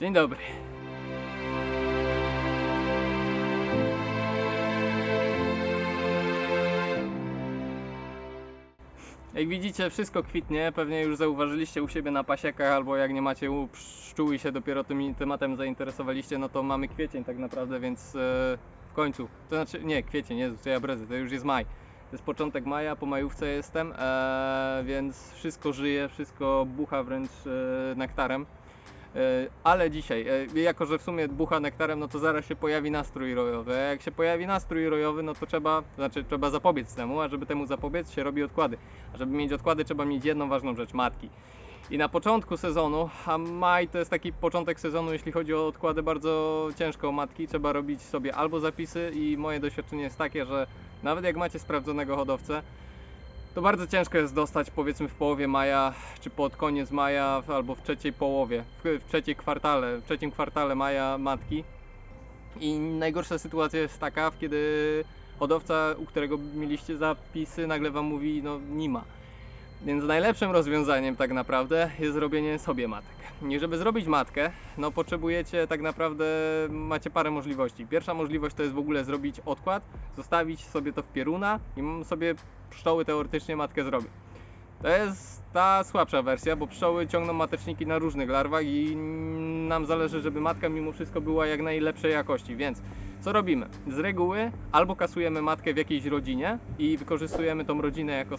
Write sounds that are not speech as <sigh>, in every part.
Dzień dobry. Jak widzicie, wszystko kwitnie. Pewnie już zauważyliście u siebie na pasiekach, albo jak nie macie pszczół i się dopiero tym tematem zainteresowaliście, no to mamy kwiecień tak naprawdę, więc e, w końcu. To znaczy, nie, kwiecień, Jezu, co ja brezy, to już jest maj. To jest początek maja, po majówce jestem, e, więc wszystko żyje, wszystko bucha wręcz e, nektarem. E, Ale dzisiaj, e, jako że w sumie bucha nektarem, no to zaraz się pojawi nastrój rojowy. A jak się pojawi nastrój rojowy, no to trzeba, znaczy trzeba zapobiec temu, a żeby temu zapobiec się robi odkłady. A żeby mieć odkłady, trzeba mieć jedną ważną rzecz, matki. I na początku sezonu, a maj to jest taki początek sezonu, jeśli chodzi o odkłady, bardzo ciężko o matki. Trzeba robić sobie albo zapisy i moje doświadczenie jest takie, że nawet jak macie sprawdzonego hodowcę, to bardzo ciężko jest dostać powiedzmy w połowie maja, czy pod koniec maja, albo w trzeciej połowie, w, w trzeciej kwartale, w trzecim kwartale maja matki. I najgorsza sytuacja jest taka, kiedy hodowca, u którego mieliście zapisy, nagle wam mówi, no nie ma. Więc najlepszym rozwiązaniem tak naprawdę jest zrobienie sobie matek. I żeby zrobić matkę, no potrzebujecie tak naprawdę, macie parę możliwości. Pierwsza możliwość to jest w ogóle zrobić odkład, zostawić sobie to w pieruna i sobie pszczoły teoretycznie matkę zrobią. To jest ta słabsza wersja, bo pszczoły ciągną mateczniki na różnych larwach i nam zależy, żeby matka mimo wszystko była jak najlepszej jakości, więc co robimy? Z reguły albo kasujemy matkę w jakiejś rodzinie i wykorzystujemy tą rodzinę jako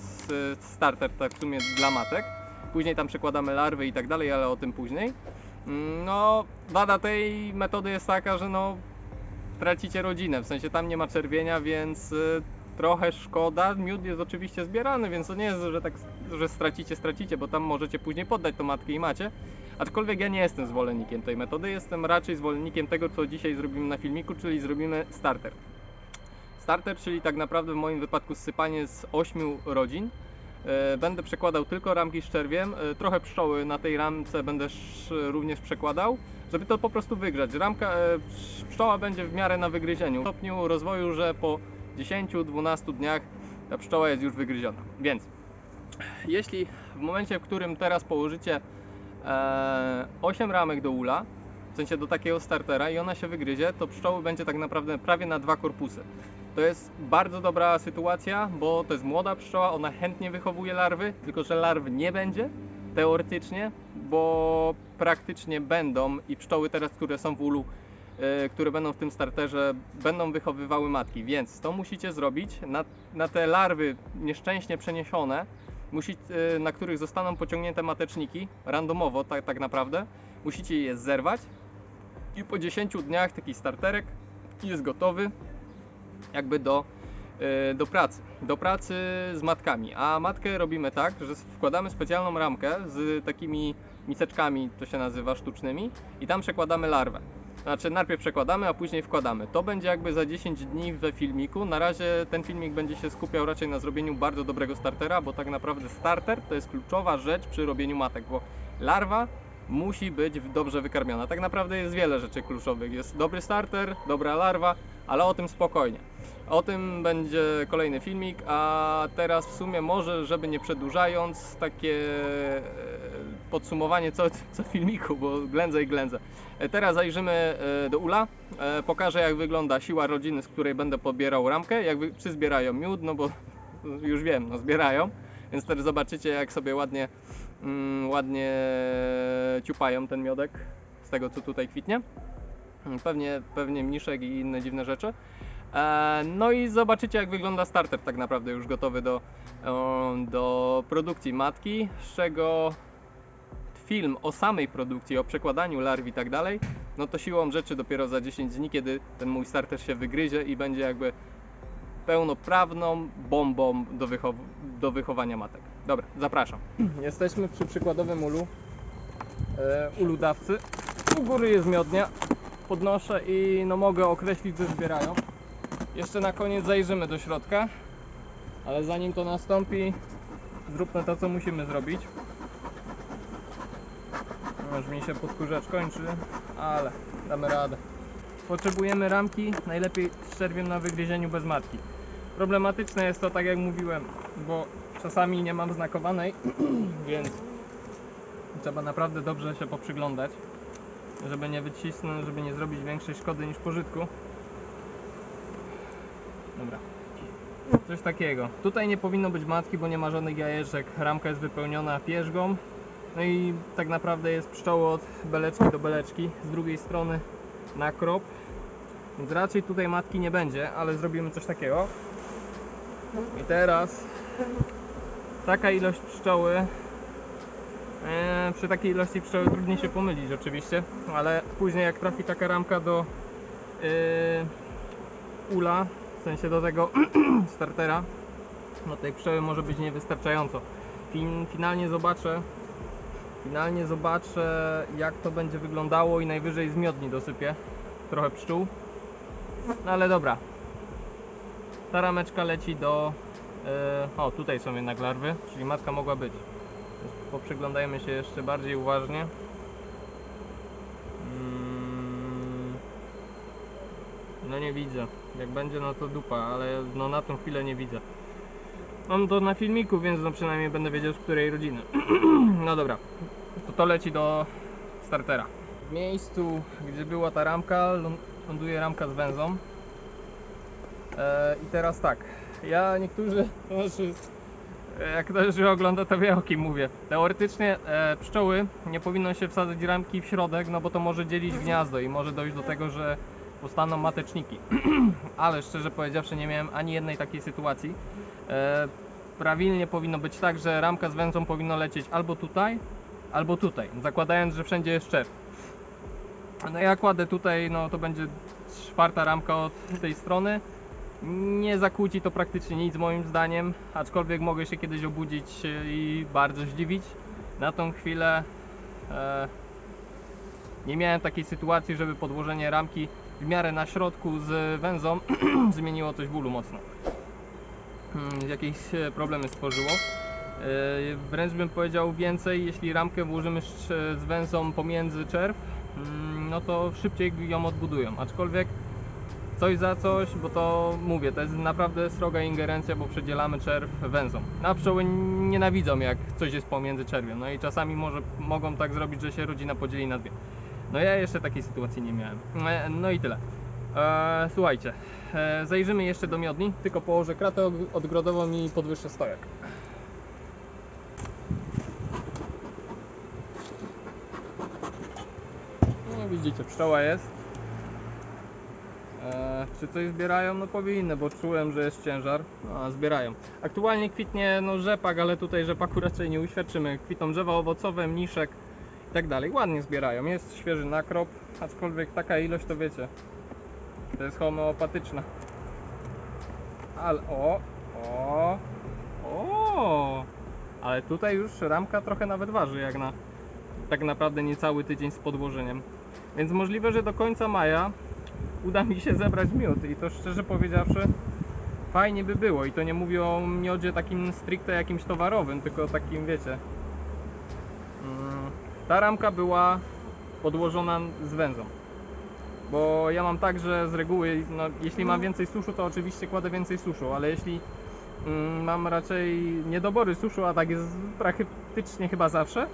starter tak w sumie dla matek. Później tam przekładamy larwy i tak dalej, ale o tym później. Mm, No, wada tej metody jest taka, że no tracicie rodzinę, w sensie tam nie ma czerwienia, więc y, trochę szkoda. Miód jest oczywiście zbierany, więc to nie jest, że tak, że stracicie, stracicie, bo tam możecie później poddać tą matkę i macie. Aczkolwiek ja nie jestem zwolennikiem tej metody, jestem raczej zwolennikiem tego, co dzisiaj zrobimy na filmiku, czyli zrobimy starter. Starter, czyli tak naprawdę w moim wypadku sypanie z 8 rodzin. E, Będę przekładał tylko ramki z czerwiem, e, trochę pszczoły na tej ramce będę również przekładał, żeby to po prostu wygrzać. Ramka, e, psz- pszczoła będzie w miarę na wygryzieniu. W stopniu rozwoju, że po 10-12 dniach ta pszczoła jest już wygryziona. Więc jeśli w momencie, w którym teraz położycie 8 ramek do ula, w sensie do takiego startera i ona się wygryzie, to pszczoły będzie tak naprawdę prawie na dwa korpusy. To jest bardzo dobra sytuacja, bo to jest młoda pszczoła, ona chętnie wychowuje larwy, tylko że larw nie będzie teoretycznie, bo praktycznie będą i pszczoły teraz, które są w ulu, e, które będą w tym starterze, będą wychowywały matki, więc to musicie zrobić na, na te larwy nieszczęśnie przeniesione, musi, e, na których zostaną pociągnięte mateczniki, randomowo tak, tak naprawdę, musicie je zerwać i po 10 dniach taki starterek jest gotowy jakby do, e, do pracy, do pracy z matkami. A matkę robimy tak, że wkładamy specjalną ramkę z takimi miseczkami, to się nazywa sztucznymi i tam przekładamy larwę. Znaczy najpierw przekładamy, a później wkładamy. To będzie jakby za 10 dni we filmiku. Na razie ten filmik będzie się skupiał raczej na zrobieniu bardzo dobrego startera, bo tak naprawdę starter to jest kluczowa rzecz przy robieniu matek, bo larwa musi być dobrze wykarmiona. Tak naprawdę jest wiele rzeczy kluczowych. Jest dobry starter, dobra larwa, ale o tym spokojnie. O tym będzie kolejny filmik, a teraz w sumie może, żeby nie przedłużając, takie e, podsumowanie co, co filmiku, bo ględzę i ględzę. E, Teraz zajrzymy e, do ula, pokażę jak wygląda siła rodziny, z której będę pobierał ramkę, jak wy, czy zbierają miód, no bo już wiem, no zbierają, więc teraz zobaczycie jak sobie ładnie, mm, ładnie ciupają ten miodek z tego co tutaj kwitnie. Mm, Pewnie, pewnie mniszek i inne dziwne rzeczy. E, No i zobaczycie jak wygląda starter tak naprawdę już gotowy do, do produkcji matki, z czego film o samej produkcji, o przekładaniu larw i tak dalej, no to siłą rzeczy dopiero za 10 dni, kiedy ten mój starter się wygryzie i będzie jakby pełnoprawną bombą do, wychow- do wychowania matek. Dobra, zapraszam. <clears throat> Jesteśmy przy przykładowym ulu, e, ulu dawcy. U góry jest miodnia, podnoszę i no mogę określić, że zbierają. Jeszcze na koniec zajrzymy do środka, ale zanim to nastąpi, zróbmy to, co musimy zrobić. Już mi się podkurzacz kończy, ale damy radę. Potrzebujemy ramki, najlepiej z czerwiem na wygryzieniu bez matki. Problematyczne jest to, tak jak mówiłem, bo czasami nie mam znakowanej, <clears throat> więc trzeba naprawdę dobrze się poprzyglądać. żeby nie wycisnąć, żeby nie zrobić większej szkody niż pożytku. Dobra. Coś takiego. Tutaj nie powinno być matki, bo nie ma żadnych jajeczek. Ramka jest wypełniona pierzgą. No i tak naprawdę jest pszczoły od beleczki do beleczki. Z drugiej strony na krop. Więc raczej tutaj matki nie będzie, ale zrobimy coś takiego. I teraz taka ilość pszczoły. E, przy takiej ilości pszczoły trudniej się pomylić oczywiście, ale później jak trafi taka ramka do e, ula, w sensie do tego <clears throat> startera, no tej pszczoły może być niewystarczająco. Fin, finalnie zobaczę, finalnie zobaczę jak to będzie wyglądało i najwyżej z miodni dosypię trochę pszczół. No ale dobra. Ta rameczka leci do... e, o, tutaj są jednak larwy, czyli matka mogła być. Więc Poprzyglądajmy się jeszcze bardziej uważnie. Mm, No nie widzę. Jak będzie no to dupa, ale no na tą chwilę nie widzę. Mam to na filmiku, więc no przynajmniej będę wiedział z której rodziny. <clears throat> no dobra. To to leci do startera. W miejscu, gdzie była ta ramka, lą- ląduje ramka z węzą. E, I teraz tak. Ja niektórzy, znaczy jak ktoś już ogląda, to wie o kim mówię. Teoretycznie e, pszczoły nie powinno się wsadzać ramki w środek, no bo to może dzielić gniazdo i może dojść do tego, że powstaną mateczniki. <clears throat> Ale szczerze powiedziawszy, nie miałem ani jednej takiej sytuacji. E, prawilnie powinno być tak, że ramka z węzą powinno lecieć albo tutaj, albo tutaj, zakładając, że wszędzie jest czerw. No ja kładę tutaj, no to będzie czwarta ramka od tej strony. Nie zakłóci to praktycznie nic moim zdaniem, aczkolwiek mogę się kiedyś obudzić e, i bardzo zdziwić. Na tą chwilę e, nie miałem takiej sytuacji, żeby podłożenie ramki w miarę na środku z węzą <clears throat> zmieniło coś bólu mocno. Hmm, Jakieś e, problemy stworzyło. E, Wręcz bym powiedział więcej, jeśli ramkę włożymy z węzą pomiędzy czerw, mm, no to szybciej ją odbudują. Aczkolwiek coś za coś, bo to mówię, to jest naprawdę sroga ingerencja, bo przedzielamy czerw węzą. A pszczoły nienawidzą jak coś jest pomiędzy czerwiem, no i czasami może mogą tak zrobić, że się rodzina podzieli na dwie. No ja jeszcze takiej sytuacji nie miałem. E, No i tyle. E, słuchajcie, e, zajrzymy jeszcze do miodni, tylko położę kratę odgrodową i podwyższę stojak. No widzicie, pszczoła jest. E, czy coś zbierają? No powinny, bo czułem, że jest ciężar. No, a zbierają. Aktualnie kwitnie no, rzepak, ale tutaj rzepaku raczej nie uświadczymy. Kwitną drzewa owocowe, mniszek i tak dalej. Ładnie zbierają. Jest świeży nakrop, aczkolwiek taka ilość to wiecie. To jest homeopatyczna. Ale o, o, o. Ale tutaj już ramka trochę nawet waży, jak na tak naprawdę niecały tydzień z podłożeniem. Więc możliwe, że do końca maja uda mi się zebrać miód. I to szczerze powiedziawszy fajnie by było. I to nie mówię o miodzie takim stricte jakimś towarowym, tylko takim wiecie mm, ta ramka była podłożona z węzą. Bo ja mam tak, że z reguły no, jeśli mam więcej suszu to oczywiście kładę więcej suszu, ale jeśli mm, mam raczej niedobory suszu, a tak jest praktycznie chyba zawsze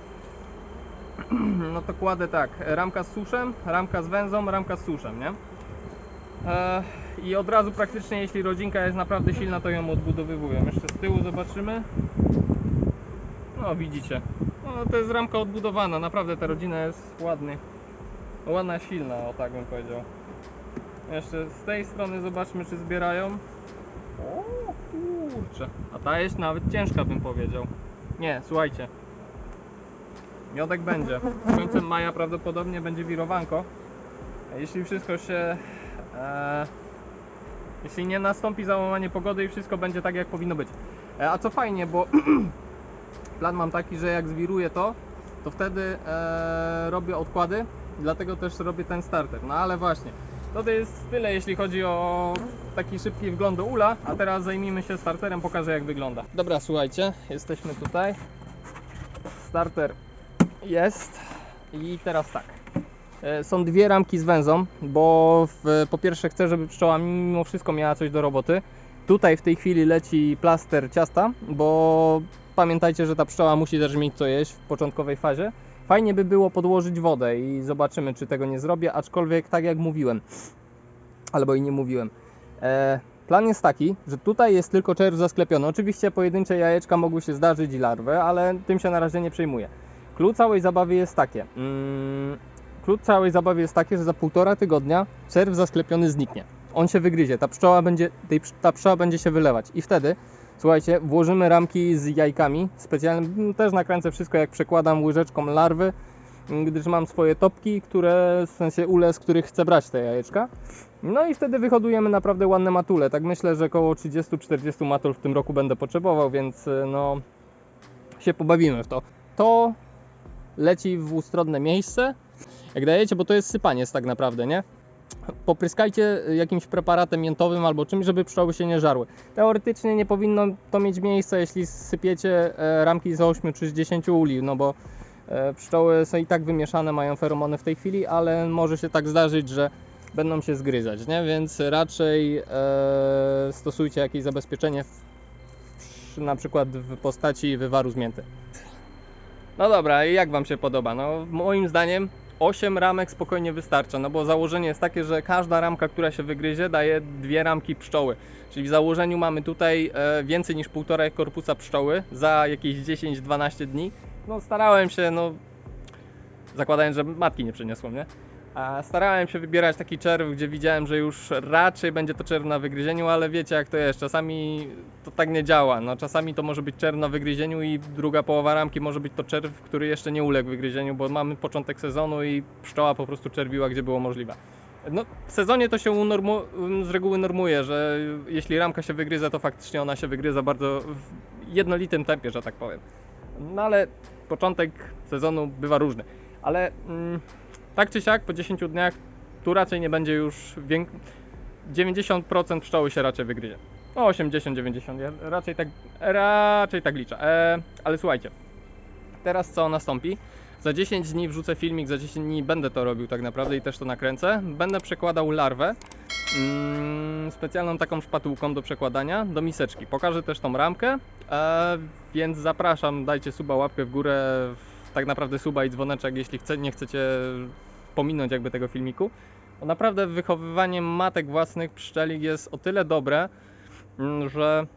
<clears throat> no to kładę tak, ramka z suszem, ramka z węzą, ramka z suszem, nie? E, I od razu praktycznie jeśli rodzinka jest naprawdę silna, to ją odbudowywuję. Jeszcze z tyłu zobaczymy. No widzicie. No to jest ramka odbudowana, naprawdę ta rodzina jest ładny. Ładna, silna, o tak bym powiedział. Jeszcze z tej strony zobaczmy czy zbierają. O kurczę. A ta jest nawet ciężka bym powiedział. Nie, słuchajcie. Miodek będzie. Końcem maja prawdopodobnie będzie wirowanko. Jeśli wszystko się. E, jeśli nie nastąpi załamanie pogody i wszystko będzie tak jak powinno być. E, a co fajnie, bo <clears throat> plan mam taki, że jak zwiruję to, to wtedy e, robię odkłady, dlatego też robię ten starter. No ale właśnie, to jest tyle jeśli chodzi o taki szybki wgląd do ula, a teraz zajmijmy się starterem, pokażę jak wygląda. Dobra, słuchajcie, jesteśmy tutaj. Starter jest i teraz tak. E, Są dwie ramki z węzą, bo w, po pierwsze chcę, żeby pszczoła mimo wszystko miała coś do roboty. Tutaj w tej chwili leci plaster ciasta, bo pamiętajcie, że ta pszczoła musi też mieć co jeść w początkowej fazie. Fajnie by było podłożyć wodę i zobaczymy, czy tego nie zrobię, aczkolwiek tak jak mówiłem, albo i nie mówiłem. E, plan jest taki, że tutaj jest tylko czerw zasklepiony. Oczywiście pojedyncze jajeczka mogły się zdarzyć i larwy, ale tym się na razie nie przejmuję. Klucz całej zabawy jest takie. Mm, klucz całej zabawy jest takie, że za półtora tygodnia czerw zasklepiony zniknie. On się wygryzie, ta pszczoła będzie, tej, ta pszczoła będzie się wylewać i wtedy Słuchajcie, włożymy ramki z jajkami. Specjalnie m, też nakręcę wszystko, jak przekładam łyżeczką larwy, m, gdyż mam swoje topki, które w sensie ule, z których chcę brać te jajeczka. No i wtedy wyhodujemy naprawdę ładne matule. Tak myślę, że około 30-40 matul w tym roku będę potrzebował, więc y, no się pobawimy w to. To leci w ustronne miejsce. Jak dajecie, bo to jest sypaniec tak naprawdę, nie? Popryskajcie jakimś preparatem miętowym albo czymś, żeby pszczoły się nie żarły. Teoretycznie nie powinno to mieć miejsca, jeśli sypiecie e, ramki z 8 czy z 10 uli, no bo e, pszczoły są i tak wymieszane, mają feromony w tej chwili, ale może się tak zdarzyć, że będą się zgryzać, nie? Więc raczej e, stosujcie jakieś zabezpieczenie, w, na przykład w postaci wywaru z mięty. No dobra, i jak Wam się podoba? No moim zdaniem 8 ramek spokojnie wystarcza, no bo założenie jest takie, że każda ramka, która się wygryzie, daje dwie ramki pszczoły. Czyli w założeniu mamy tutaj e, więcej niż półtora korpusa pszczoły za jakieś 10-12 dni. No starałem się, no zakładając, że matki nie przyniosło, nie? A starałem się wybierać taki czerw, gdzie widziałem, że już raczej będzie to czerw na wygryzieniu, ale wiecie jak to jest, czasami to tak nie działa. No, czasami to może być czerw na wygryzieniu i druga połowa ramki może być to czerw, który jeszcze nie uległ wygryzieniu, bo mamy początek sezonu i pszczoła po prostu czerwiła, gdzie było możliwe. No, w sezonie to się z reguły normuje, że jeśli ramka się wygryza, to faktycznie ona się wygryza bardzo w jednolitym tempie, że tak powiem. No ale początek sezonu bywa różny. Ale mm, tak czy siak, po 10 dniach tu raczej nie będzie już wiek... 90% pszczoły się raczej wygryzie. No 80-90, ja raczej tak, raczej tak liczę. E, ale słuchajcie, teraz co nastąpi? Za 10 dni wrzucę filmik, za 10 dni będę to robił tak naprawdę i też to nakręcę. Będę przekładał larwę mm, specjalną taką szpatułką do przekładania do miseczki. Pokażę też tą ramkę, e, więc zapraszam, dajcie suba, łapkę w górę, tak naprawdę suba i dzwoneczek, jeśli chce, nie chcecie pominąć jakby tego filmiku. Bo naprawdę wychowywanie matek własnych pszczelik jest o tyle dobre, mm, że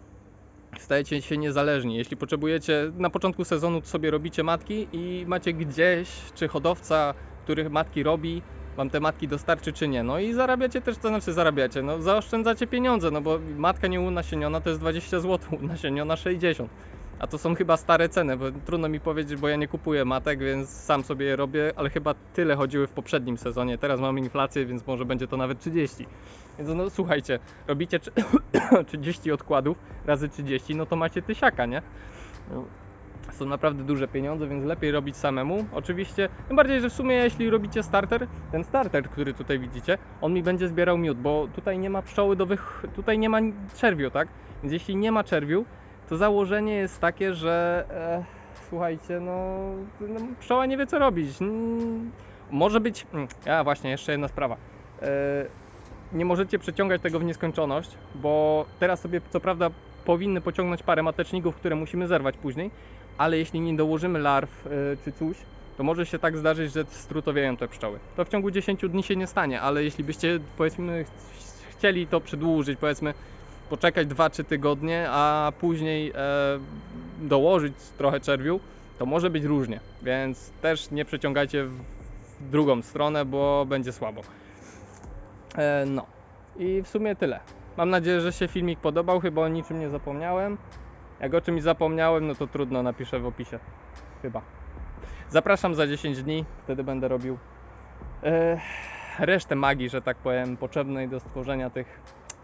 stajecie się niezależni. Jeśli potrzebujecie, na początku sezonu sobie robicie matki i macie gdzieś, czy hodowca, których matki robi, wam te matki dostarczy czy nie. No i zarabiacie też, to znaczy zarabiacie, no zaoszczędzacie pieniądze, no bo matka nie unasieniona to jest 20 zł, <laughs> unasieniona 60. A to są chyba stare ceny, bo trudno mi powiedzieć, bo ja nie kupuję matek, więc sam sobie je robię, ale chyba tyle chodziły w poprzednim sezonie. Teraz mamy inflację, więc może będzie to nawet 30. Więc no słuchajcie, robicie <coughs> trzy- 30 odkładów razy 30, no to macie tysiaka, nie? Są naprawdę duże pieniądze, więc lepiej robić samemu. Oczywiście, tym bardziej, że w sumie jeśli robicie starter, ten starter, który tutaj widzicie, on mi będzie zbierał miód, bo tutaj nie ma pszczoły do wych... tutaj nie ma czerwiu, tak? Więc jeśli nie ma czerwiu, to założenie jest takie, że e, słuchajcie, no, no pszczoła nie wie co robić. Może być. mm, A właśnie, jeszcze jedna sprawa. E, nie możecie przeciągać tego w nieskończoność, bo teraz sobie co prawda powinny pociągnąć parę mateczników, które musimy zerwać później, ale jeśli nie dołożymy larw e, czy coś, to może się tak zdarzyć, że strutowieją te pszczoły. To w ciągu 10 dni się nie stanie, ale jeśli byście powiedzmy ch- chcieli to przedłużyć, powiedzmy poczekać 2-3 tygodnie, a później e, dołożyć trochę czerwiu, to może być różnie, więc też nie przeciągajcie w drugą stronę, bo będzie słabo. E, no i w sumie tyle. Mam nadzieję, że się filmik podobał, chyba o niczym nie zapomniałem. Jak o czymś zapomniałem, no to trudno, napiszę w opisie. Chyba. Zapraszam za 10 dni, wtedy będę robił e, resztę magii, że tak powiem, potrzebnej do stworzenia tych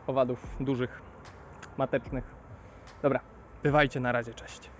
owadów dużych, matecznych. Dobra, bywajcie na razie, cześć.